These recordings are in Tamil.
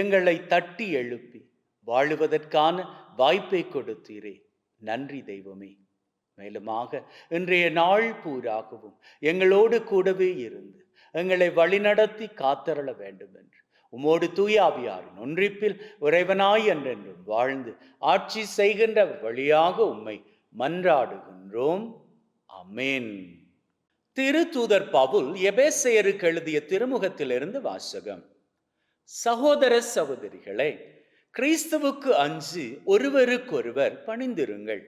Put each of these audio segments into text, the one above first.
எங்களை தட்டி எழுப்பி வாழுவதற்கான வாய்ப்பை கொடுத்தீரே. நன்றி தெய்வமே. மேலுமாக இன்றைய நாள் பூராகவும் எங்களோடு கூடவே இருந்து எங்களை வழிநடத்தி காத்தரள வேண்டும் என்று உமோடு தூயாவியாரின் ஒன்றிப்பில் உறைவனாய் என்றென்றும் வாழ்ந்து ஆட்சி செய்கின்ற வழியாக உம்மை மன்றாடுகின்றோம். அமேன் திருத்தூதர் பவுல் எபேசையருக்கு எழுதிய திருமுகத்திலிருந்து வாசகம். சகோதர சகோதரிகளே கிறிஸ்துவுக்கு அஞ்சு ஒருவருக்கொருவர் பணிந்திருங்கள்.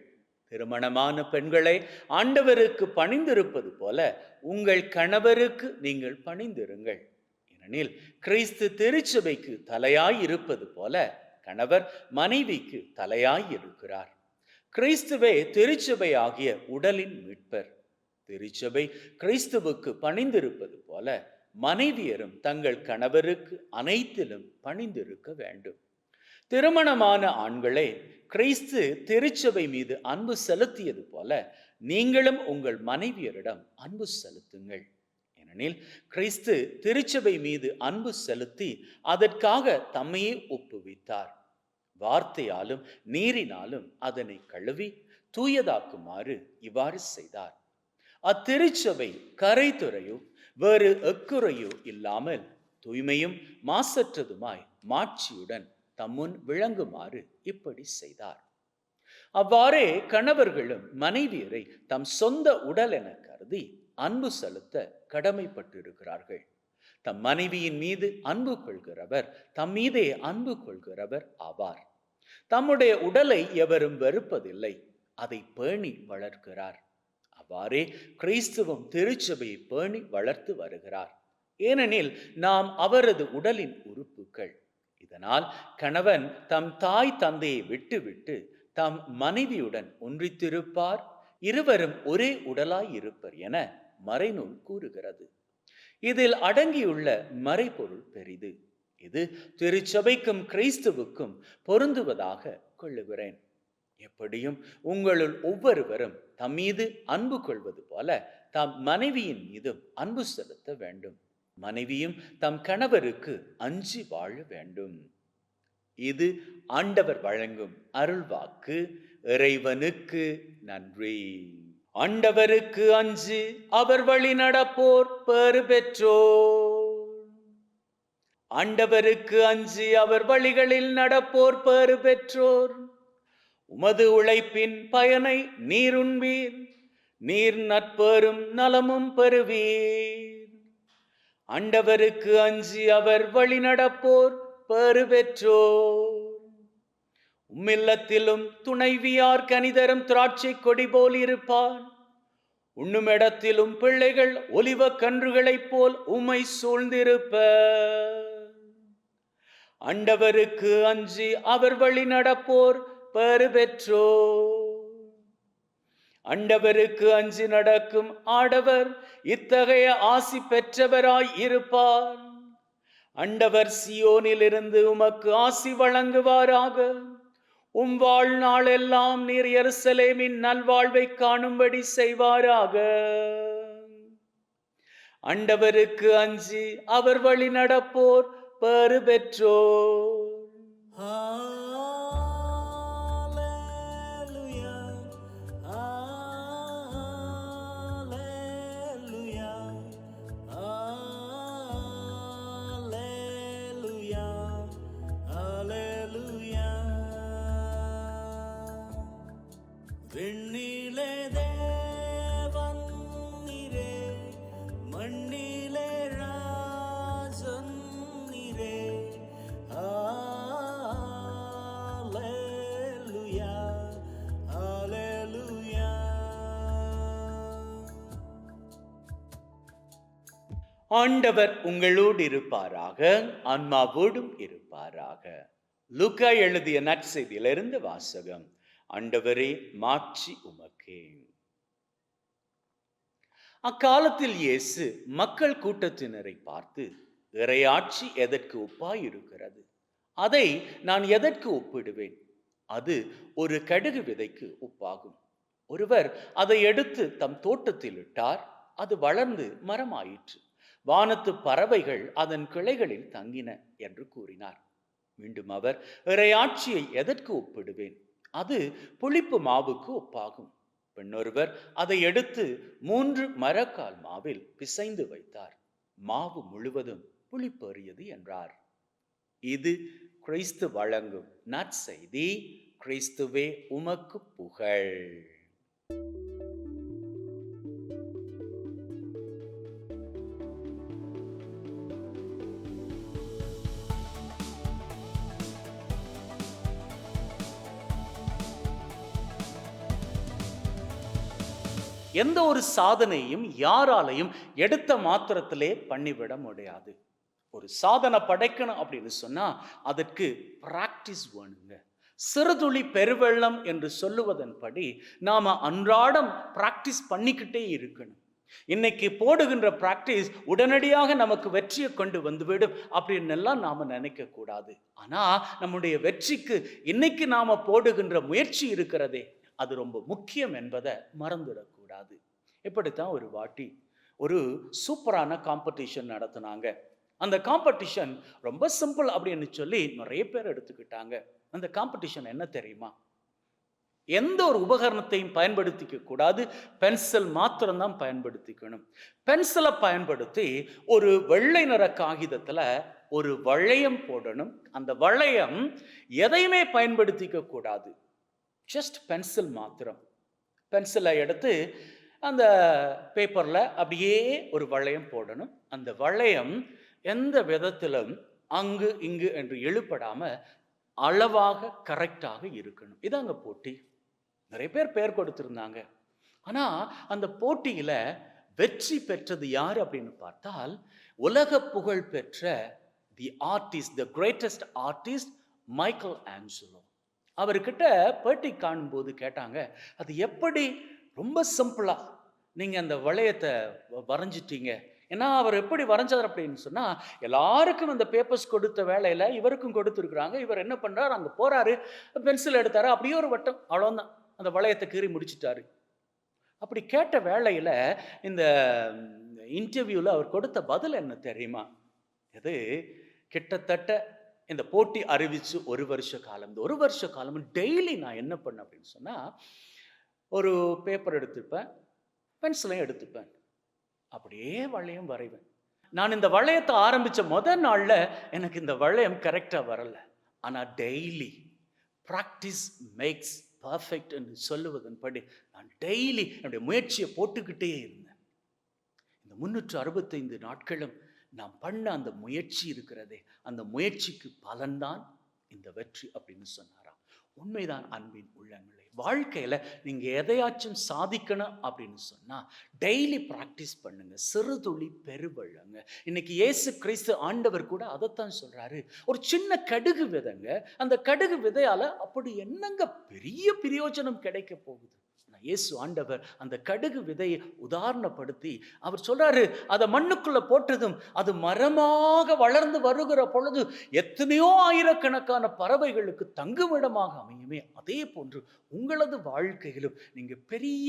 திருமணமான பெண்களை ஆண்டவருக்கு பணிந்திருப்பது போல உங்கள் கணவருக்கு நீங்கள் பணிந்திருங்கள். ஏனெனில் கிறிஸ்து திருச்சபைக்கு தலையாய் இருப்பது போல கணவர் மனைவிக்கு தலையாய் இருக்கிறார் கிறிஸ்துவே திருச்சபை ஆகிய உடலின் மீட்பர். திருச்சபை கிறிஸ்துவுக்கு பணிந்திருப்பது போல மனைவியரும் தங்கள் கணவருக்கு அனைத்திலும் பணிந்திருக்க வேண்டும். திருமணமான ஆண்களே கிறிஸ்து திருச்சபை மீது அன்பு செலுத்தியது போல நீங்களும் உங்கள் மனைவியரிடம் அன்பு செலுத்துங்கள். ஏனெனில் கிறிஸ்து திருச்சபை மீது அன்பு செலுத்தி அதற்காக தம்மையே ஒப்புவித்தார். வார்த்தையாலும் நீரினாலும் அதனை கழுவி தூயதாக்குமாறு இவ்வாறு செய்தார். அத்திருச்சபை கரைத்துறையும் வேறு எக்குறையோ இல்லாமல் தூய்மையும் மாசற்றதுமாய் மாட்சியுடன் தம்முன் விளங்குமாறு இப்படி செய்தார். அவ்வாறே கணவர்களும் மனைவியரை தம் சொந்த உடல் என கருதி அன்பு செலுத்த கடமைப்பட்டிருக்கிறார்கள். தம் மனைவியின் மீது அன்பு கொள்கிறவர் தம் மீதே அன்பு கொள்கிறவர் ஆவார். தம்முடைய உடலை எவரும் வெறுப்பதில்லை அதை பேணி வளர்க்கிறார். அவ்வாறே கிறிஸ்துவம் திருச்சபையை பேணி வளர்த்து வருகிறார். ஏனெனில் நாம் அவரது உடலின் உறுப்புகள். இதனால் கணவன் தம் தாய் தந்தையை விட்டுவிட்டு தம் மனைவியுடன் ஒன்றித்திருப்பார். இருவரும் ஒரே உடலாய் இருப்பர் என மறைநூல் கூறுகிறது. இதில் அடங்கியுள்ள மறைபொருள் பெரிது. இது திருச்சபைக்கும் கிறிஸ்துவுக்கும் பொருந்துவதாக கொள்ளுகிறேன். எப்படியும் உங்களுள் ஒவ்வொருவரும் தம் மீது அன்பு கொள்வது போல தம் மனைவியின் மீதும் அன்பு செலுத்த வேண்டும். மனைவியும் தம் கணவருக்கு அஞ்சி வாழ வேண்டும். இது ஆண்டவர் வழங்கும் அருள்வாக்கு. இறைவனுக்கு நன்றி. ஆண்டவருக்கு அஞ்சு அவர் வழி நடப்போர் பெறு பெற்றோர் ஆண்டவருக்கு அஞ்சு அவர் வழிகளில் நடப்போர் பெறு பெற்றோர் உமது உழைப்பின் பயனை நீருண்பீர். நீர் நட்பெரும் நலமும் பெறுவீர். அண்டவருக்கு அஞ்சி அவர் வழி நடப்போர் பெறு பெற்றோர் உம்மில்லத்திலும் துணைவியார் கனிதரும் திராட்சை கொடி போல் இருப்பார். உண்ணுமிடத்திலும் பிள்ளைகள் ஒலிவ கன்றுகளைப் போல் உம்மை சூழ்ந்திருப்ப அண்டவருக்கு அஞ்சி அவர் வழி நடப்போர் பெறுபெற்றோ அண்டவருக்கு அஞ்சு நடக்கும் ஆடவர் இத்தகைய ஆசி பெற்றவராய் இருப்பார். அண்டவர் சியோனிலிருந்து உமக்கு ஆசி வழங்குவாராக. உம் வாழ்நாளெல்லாம் நீர் எருசலேமின் நல்வாழ்வை காணும்படி செய்வாராக. அண்டவருக்கு அஞ்சி அவர் வழி நடப்போர் பெறுபெற்றோர் ஆண்டவர் உங்களோடு இருப்பாராக ஆன்மாவோடும் இருப்பாராக. லுக்கா எழுதிய நற்செய்தியிலிருந்து வாசகம் ஆண்டவரே மாட்சி உமக்கே அக்காலத்தில் இயேசு மக்கள் கூட்டத்தினரை பார்த்து இறையாட்சி எதற்கு ஒப்பாய் இருக்கிறது அதை நான் எதற்கு ஒப்பிடுவேன்? அது ஒரு கடுகு விதைக்கு ஒப்பாகும். ஒருவர் அதை எடுத்து தம் தோட்டத்தில் இட்டார் அது வளர்ந்து மரமாயிற்று. வானத்து பறவைகள் அதன் கிளைகளில் தங்கின என்று கூறினார். மீண்டும் அவர் இறையாட்சியை எதற்கு ஒப்பிடுவேன்? அது புளிப்பு மாவுக்கு ஒப்பாகும். பெண்ணொருவர் அதை எடுத்து மூன்று மரக்கால் மாவில் பிசைந்து வைத்தார். மாவு முழுவதும் புளிப்பேறியது என்றார். இது கிறிஸ்து வழங்கும் நற்செய்தி. கிறிஸ்துவே உமக்கு புகழ். எந்த ஒரு சாதனையும் யாராலையும் எடுத்த மாத்திரத்திலே பண்ணிவிட முடியாது. ஒரு சாதனை படைக்கணும் அப்படின்னு சொன்னால் அதற்கு பிராக்டிஸ் வேணுங்க. சிறுதுளி பெருவெள்ளம் என்று சொல்லுவதன்படி நாம் அன்றாடம் பிராக்டிஸ் பண்ணிக்கிட்டே இருக்கணும். இன்னைக்கு போடுகின்ற பிராக்டிஸ் உடனடியாக நமக்கு வெற்றியை கொண்டு வந்துவிடும் அப்படின்னு எல்லாம் நாம் நினைக்க கூடாது. நம்முடைய வெற்றிக்கு இன்னைக்கு நாம் போடுகின்ற முயற்சி இருக்கிறதே அது ரொம்ப முக்கியம் என்பதை மறந்துடக்கூடாது. இப்படித்தான் ஒரு வாட்டி ஒரு சூப்பரான காம்படிஷன் நடத்தினாங்க. அந்த காம்படிஷன் ரொம்ப சிம்பிள் அப்படின்னு சொல்லி நிறைய பேர் எடுத்துக்கிட்டாங்க. அந்த காம்படிஷன் என்ன தெரியுமா? எந்த ஒரு உபகரணத்தையும் பயன்படுத்திக்க கூடாது. பென்சில் மாத்திரம்தான் பயன்படுத்திக்கணும். பென்சிலை பயன்படுத்தி ஒரு வெள்ளை நிற காகிதத்துல ஒரு வளையம் போடணும். அந்த வளையம் எதையுமே பயன்படுத்திக்க கூடாது. ஜஸ்ட் பென்சில் மாத்திரம். பென்சிலை எடுத்து அந்த பேப்பரில் அப்படியே ஒரு வளையம் போடணும். அந்த வளையம் எந்த விதத்திலும் அங்கு இங்கு என்று எழுப்படாமல் அளவாக கரெக்டாக இருக்கணும். இதாங்க போட்டி. நிறைய பேர் பெயர் கொடுத்துருந்தாங்க. ஆனால் அந்த போட்டியில் வெற்றி பெற்றது யார் அப்படின்னு பார்த்தால் உலக புகழ் பெற்ற the artist the greatest artist Michelangelo அவர்கிட்ட பேட்டி காணும்போது கேட்டாங்க அது எப்படி ரொம்ப சிம்பிளாக நீங்கள் அந்த வளையத்தை வ- வரைஞ்சிட்டீங்க? ஏன்னா அவர் எப்படி வரைஞ்சார் அப்படின்னு சொன்னால் எல்லாருக்கும் அந்த பேப்பர்ஸ் கொடுத்த வேலையில் இவருக்கும் கொடுத்துருக்குறாங்க. இவர் என்ன பண்ணுறாரு அங்கே போகிறாரு பென்சில் எடுத்தார் அப்படியே ஒரு வட்டம். அவ்வளோதான் அந்த வளையத்தை கீறி முடிச்சிட்டாரு. அப்படி கேட்ட வேலையில் இந்த இன்டர்வியூவில் அவர் கொடுத்த பதில் என்ன தெரியுமா? இது கிட்டத்தட்ட இந்த போட்டி அறிவித்து ஒரு வருஷ காலம் இந்த ஒரு வருஷ காலம் டெய்லி நான் என்ன பண்ணேன் அப்படின்னு சொன்னால் ஒரு பேப்பர் எடுத்துப்பேன் பென்சிலையும் எடுத்துப்பேன் அப்படியே வளையம் வரைவேன். நான் இந்த வளையத்தை ஆரம்பித்த முதல் நாளில் எனக்கு இந்த வளையம் கரெக்டாக வரலை. ஆனால் டெய்லி ப்ராக்டிஸ் மேக்ஸ் பர்ஃபெக்ட் என்று சொல்லுவதன்படி நான் டெய்லி என்னுடைய முயற்சியை போட்டுக்கிட்டே இருந்தேன். இந்த முன்னூற்று அறுபத்தைந்து நாட்களும் நாம் பண்ண அந்த முயற்சி இருக்கிறதே அந்த முயற்சிக்கு பலன்தான் இந்த வெற்றி அப்படின்னு சொன்னாராம். உண்மைதான் அன்பின் உள்ளங்களே. வாழ்க்கையில் நீங்கள் எதையாச்சும் சாதிக்கணும் அப்படின்னு சொன்னால் டெய்லி ப்ராக்டிஸ் பண்ணுங்க. சிறுதுளி பெருவள்ளங்க இன்னைக்கு இயேசு கிறிஸ்து ஆண்டவர் கூட அதைத்தான் சொல்கிறாரு ஒரு சின்ன கடுகு விதைங்க. அந்த கடுகு விதையால் அப்படி என்னங்க பெரிய பிரயோஜனம் கிடைக்க போகுது? இயேசு ஆண்டவர் அந்த கடுகு விதையை உதாரணப்படுத்தி அவர் சொல்றாரு அதை மண்ணுக்குள்ள போட்டதும் அது மரமாக வளர்ந்து வருகிற பொழுது எத்தனையோ ஆயிரக்கணக்கான பறவைகளுக்கு தங்குமிடமாக அமையுமே. அதே போன்று உங்களது வாழ்க்கையிலும் நீங்க பெரிய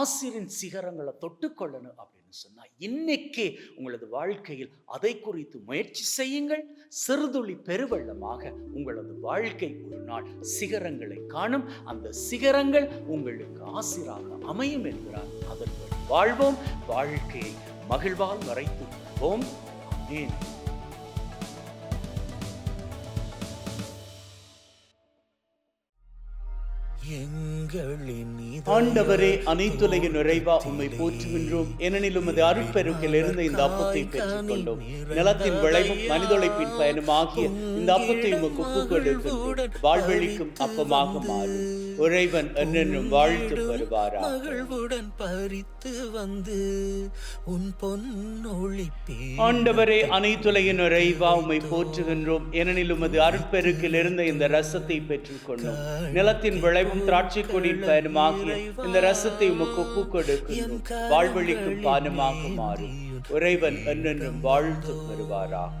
ஆசிரின் சிகரங்களை தொட்டுக்கொள்ளணும் அப்படின்னு சொன்னா இன்னைக்கே உங்களது வாழ்க்கையில் அதை குறித்து முயற்சி செய்யுங்கள். சிறுதுளி பெருவெள்ளமாக உங்களது வாழ்க்கை ஒரு நாள் சிகரங்களை காணும். அந்த சிகரங்கள் உங்களுக்கு ஆசிராக அமையும் என்கிறார் அதன்படி வாழ்வோம். வாழ்க்கையை மகிழ்வால் வரைத்து கொள்வோம். ஆமென். ஆண்டவரே அனைத்துலக நிறைவா உம்மை போற்றுகின்றோம். ஏனெனில் உமது அருட்பெருக்கில் இருந்த இந்த அப்பத்தை பெற்றுக் கொண்டோம். நிலத்தின் விளைவும் மனிதொழைப்பின் பயனுமாகிய இந்த அப்பத்தை உமக்கு வாழ்வெளிக்கும் அப்பமாக மாறும் இறைவன் என்னென்னும் வாழ்த்து பெறுவாரா மகிழ்வுடன் பறித்து வந்து உன் பொன்னொழி ஆண்டவரே அனைத்துலக நிறைவா உம்மை போற்றுகின்றோம். ஏனெனில் உமது அருட்பெருக்கில் இருந்த இந்த ரசத்தை பெற்றுக் கொண்டோம் நிலத்தின் விளைவும் திராட்சை கொடியின் பயனுமாகிய இந்த ரசத்தை உமக்கு ஒப்புக் கொடுக்கின்றோம் வாழ்வெளிக்கும் பானமாக மாறும் இறைவன் என்னென்றும் வாழ்த்து பெறுவாராக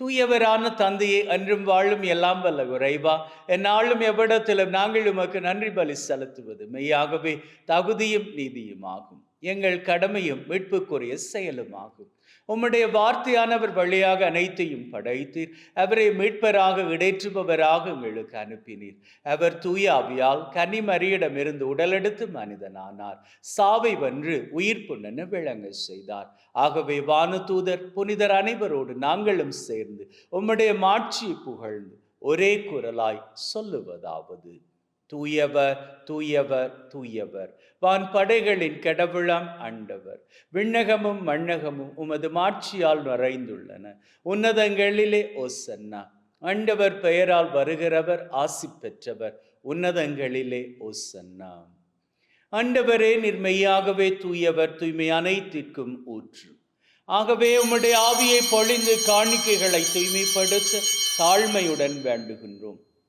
தூயவரான தந்தையை அன்றும் வாழும் எல்லாம் வல்ல குறைவா. என்னாலும் எவ்விடத்திலும் நாங்கள் உமக்கு நன்றி பலி செலுத்துவது மெய்யாகவே தகுதியும் நீதியுமாகும். எங்கள் கடமையும் மீட்புக்குரிய செயலுமாகும். உம்முடைய வார்த்தையானவர் வழியாக அனைத்தையும் படைத்தீர். அவரை மீட்பராக இடைற்றுபவராக எங்களுக்கு அனுப்பினீர். அவர் தூயாவியால் கனிமரியிடமிருந்து உடலெடுத்து மனிதனானார். சாவை வென்று உயிர் புண்ணென விளங்க செய்தார். ஆகவே வானதூதர் புனிதர் அனைவரோடு நாங்களும் சேர்ந்து உம்முடைய மாட்சியை புகழ்ந்து ஒரே குரலாய் சொல்லுவதாவது. தூயவர் தூயவர் தூயவர். வான் படைகளின் கடவுளாம் ஆண்டவர். விண்ணகமும் மண்ணகமும் உமது மாட்சியால் நிறைந்துள்ளன. உன்னதங்களிலே ஓசன்னா. ஆண்டவர் பெயரால் வருகிறவர் ஆசி பெற்றவர். உன்னதங்களிலே ஓசன்னா. ஆண்டவரே நிர்மையாகவே தூயவர் தூய்மை அனைத்திற்கும் ஊற்று. ஆகவே உம்முடைய ஆவியை பொழிந்து காணிக்கைகளை தூய்மைப்படுத்த தாழ்மையுடன் வேண்டுகின்றோம்.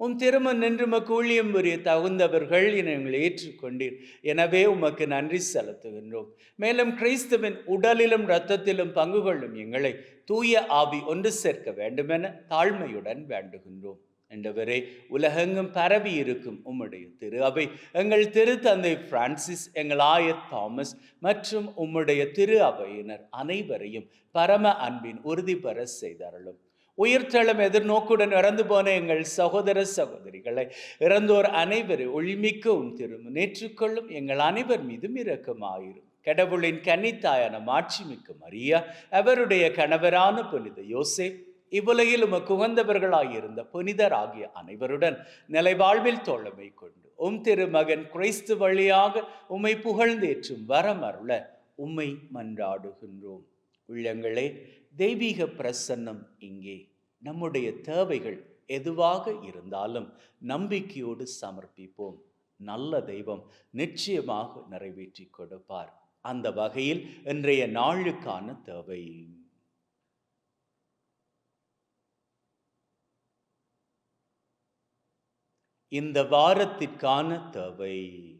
உம் திருமண் நின்று உமக்கு ஊழியம் புரிய தகுந்தவர்கள் என எங்களை ஏற்றுக்கொண்டீர். எனவே உமக்கு நன்றி செலுத்துகின்றோம். மேலும் கிறிஸ்துவின் உடலிலும் இரத்தத்திலும் பங்கு கொள்ளும் எங்களை தூய ஆவி ஒன்று சேர்க்க வேண்டுமென தாழ்மையுடன் வேண்டுகின்றோம். என்றவரே உலகெங்கும் பரவி இருக்கும் உம்முடைய திரு அவை எங்கள் திரு தந்தை பிரான்சிஸ் எங்கள் ஆயர் தாமஸ் மற்றும் உம்முடைய திரு அவையினர் அனைவரையும் பரம அன்பின் உறுதி பெற செய்தாரலும் உயிர்த்தளம் எதிர்நோக்குடன் இறந்து போன எங்கள் சகோதர சகோதரிகளை இறந்தோர் அனைவரை ஒளிமிக்க உம் திரும்ப நேற்றுக்கொள்ளும் எங்கள் அனைவர் மீதும் இரக்கமாயிரும். கடவுளின் கன்னித்தாயான மாட்சிமிக்க மரியா அவருடைய கணவரான புனித யோசேப் இவ்வுலகில் உமக்கு உகந்தவர்களாயிருந்த புனிதர் ஆகிய அனைவருடன் நிலைவாழ்வில் தோழமை கொண்டு உம் திருமகன் கிறிஸ்து வழியாக உம்மை புகழ்ந்தேற்றும் வரமருள உம்மை மன்றாடுகின்றோம். உள்ளங்களே தெய்வீக பிரசன்னம் இங்கே. நம்முடைய தேவைகள் எதுவாக இருந்தாலும் நம்பிக்கையோடு சமர்ப்பிப்போம். நல்ல தெய்வம் நிச்சயமாக நிறைவேற்றி கொடுப்பார். அந்த வகையில் இன்றைய நாளுக்கான தேவை. இந்த வாரத்திற்கான தேவை.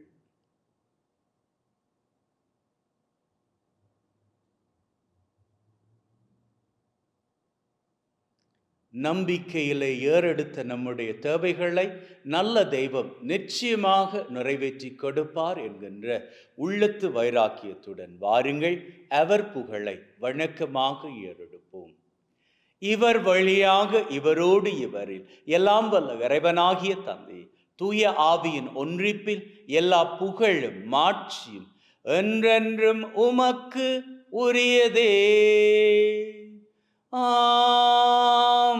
நம்பிக்கையிலே ஏறெடுத்த நம்முடைய தேவைகளை நல்ல தெய்வம் நிச்சயமாக நிறைவேற்றி கொடுப்பார் என்கின்ற உள்ளத்து வைராக்கியத்துடன் வாருங்கள் அவர் புகழை வணக்கமாக ஏறெடுப்போம். இவர் வழியாக இவரோடு இவரில் எல்லாம் வல்ல இறைவனாகிய தந்தை தூய ஆவியின் ஒன்றிப்பில் எல்லா புகழும் மாட்சியும் என்றென்றும் உமக்கு உரியதே.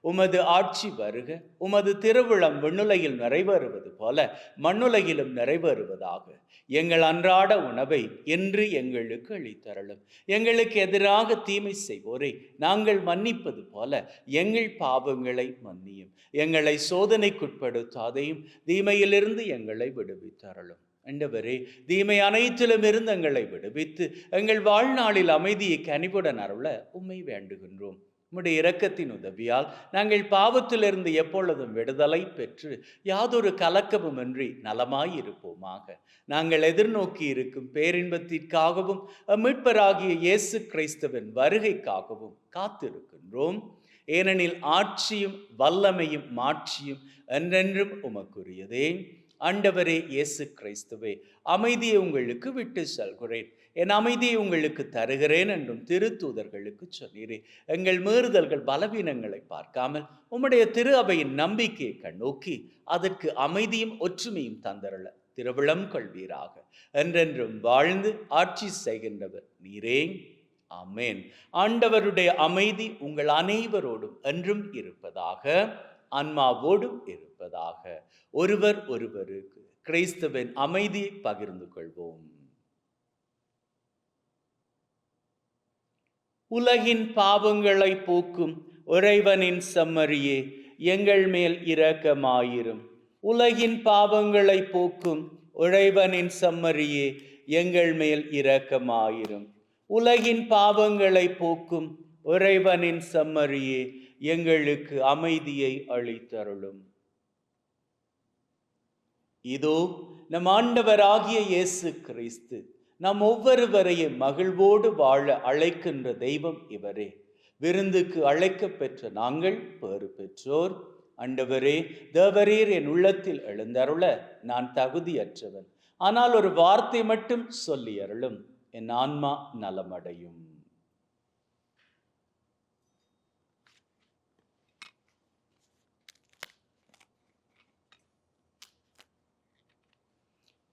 உமது ஆட்சி வருக உமது திருவிழம் விண்ணுலையில் நிறைவேறுவது போல மண்ணுலகிலும் நிறைவேறுவதாக. எங்கள் அன்றாட உணவை என்று எங்களுக்கு அளித்தரலும் எங்களுக்கு எதிராக தீமை செய்வோரை நாங்கள் மன்னிப்பது போல எங்கள் பாவங்களை மன்னியும். எங்களை சோதனைக்குட்படுத்தாதையும் தீமையிலிருந்து எங்களை விடுவித்தரலும் ஆண்டவரே தீமை அனைத்திலும் இருந்து எங்களை விடுவித்து எங்கள் வாழ்நாளில் அமைதியை கனிவுடன் அருள உம்மை வேண்டுகின்றோம். உம்முடைய இரக்கத்தின் உதவியால் நாங்கள் பாவத்திலிருந்து எப்பொழுதும் விடுதலை பெற்று யாதொரு கலக்கமுமின்றி நலமாய் இருப்போமாக. நாங்கள் எதிர்நோக்கி இருக்கும் பேரின்பத்திற்காகவும் மீட்பராகிய இயேசு கிறிஸ்துவின் வருகைக்காகவும் காத்திருக்கின்றோம். ஏனெனில் ஆட்சியும் வல்லமையும் மாட்சியும் என்றென்றும் உமக்குரியதே. ஆண்டவரே இயேசு கிறிஸ்துவே அமைதியை உங்களுக்கு விட்டு செல்கிறேன். என் அமைதியை உங்களுக்கு தருகிறேன் என்றும் திருத்தூதர்களுக்கு சொன்னீரே. எங்கள் மீறுதல்கள் பலவீனங்களை பார்க்காமல் உம்முடைய திரு அவையின் நம்பிக்கையை கண்ணோக்கி அதற்கு அமைதியும் ஒற்றுமையும் தந்தரல திருவிழம் கொள்வீராக. என்றென்றும் வாழ்ந்து ஆட்சி செய்கின்றவர் நீரே. அமேன் ஆண்டவருடைய அமைதி உங்கள் அனைவரோடும் என்றும் இருப்பதாக ஆன்மாவோடும் இருப்பதாக. ஒருவர் ஒருவருக்கு கிறிஸ்துவின் அமைதியை பகிர்ந்து கொள்வோம். உலகின் பாவங்களை போக்கும் இறைவனின் செம்மறியே எங்கள் மேல் இரக்கமாயிரும். உலகின் பாவங்களை போக்கும் இறைவனின் செம்மறியே எங்கள் மேல் இரக்கமாயிரும். உலகின் பாவங்களை போக்கும் இறைவனின் செம்மறியே எங்களுக்கு அமைதியை அளித்தருளும். இதோ நம் ஆண்டவராகிய இயேசு கிறிஸ்து நம் ஒவ்வொருவரையும் மகிழ்வோடு வாழ அழைக்கின்ற தெய்வம் இவரே. விருந்துக்கு அழைக்கப் பெற்ற நாங்கள் பேறு பெற்றோர். அண்டவரே தேவரீர் என் உள்ளத்தில் எழுந்தருள நான் தகுதியற்றவன். ஆனால் ஒரு வார்த்தை மட்டும் சொல்லி அருளும். என் ஆன்மா நலமடையும்.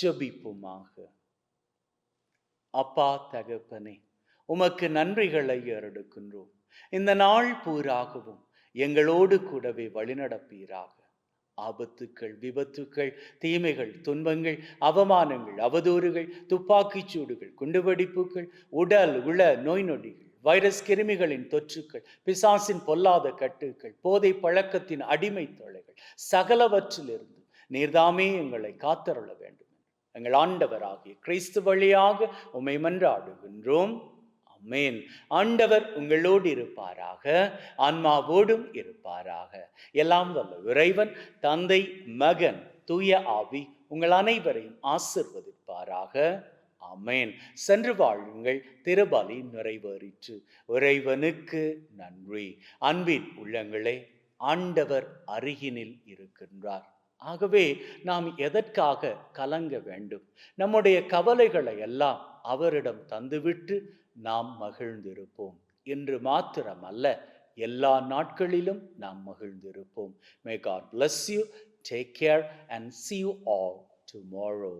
ஜபிப்புமாக. அப்பா தகப்பனே உமக்கு நன்றிகளை ஏறெடுக்கின்றோம். இந்த நாள் பூராகவும் எங்களோடு கூடவே வழிநடப்பீராக. ஆபத்துக்கள் விபத்துக்கள் தீமைகள் துன்பங்கள் அவமானங்கள் அவதூறுகள் துப்பாக்கிச் சூடுகள் குண்டுவெடிப்புகள் உடல் உள நோய் நொடிகள் வைரஸ் கிருமிகளின் தொற்றுக்கள் பிசாசின் பொல்லாத கட்டுக்கள் போதை பழக்கத்தின் அடிமை தொலைகள் சகலவற்றிலிருந்து நீர்தாமே எங்களை காத்தருள வேண்டும். எங்கள் ஆண்டவராகிய கிறிஸ்து வழியாக உம்மை மன்றாடுகின்றோம். அமேன் ஆண்டவர் உங்களோடு இருப்பாராக ஆன்மாவோடும் இருப்பாராக. எல்லாம் வல்ல இறைவன் தந்தை மகன் தூய ஆவி உங்கள் அனைவரையும் ஆசிர்வதிப்பாராக. அமேன் சென்று வாழுங்கள் திருபலி நிறைவேறிற்று. இறைவனுக்கு நன்றி. அன்பின் உள்ளங்களே ஆண்டவர் அருகினில் இருக்கின்றார். ஆகவே நாம் எதற்காக கலங்க வேண்டும்? நம்முடைய கவலைகளை எல்லாம் அவரிடம் தந்துவிட்டு நாம் மகிழ்ந்திருப்போம். என்று மாத்திரமல்ல எல்லா நாட்களிலும் நாம் மகிழ்ந்திருப்போம். May God bless you take care and see you all tomorrow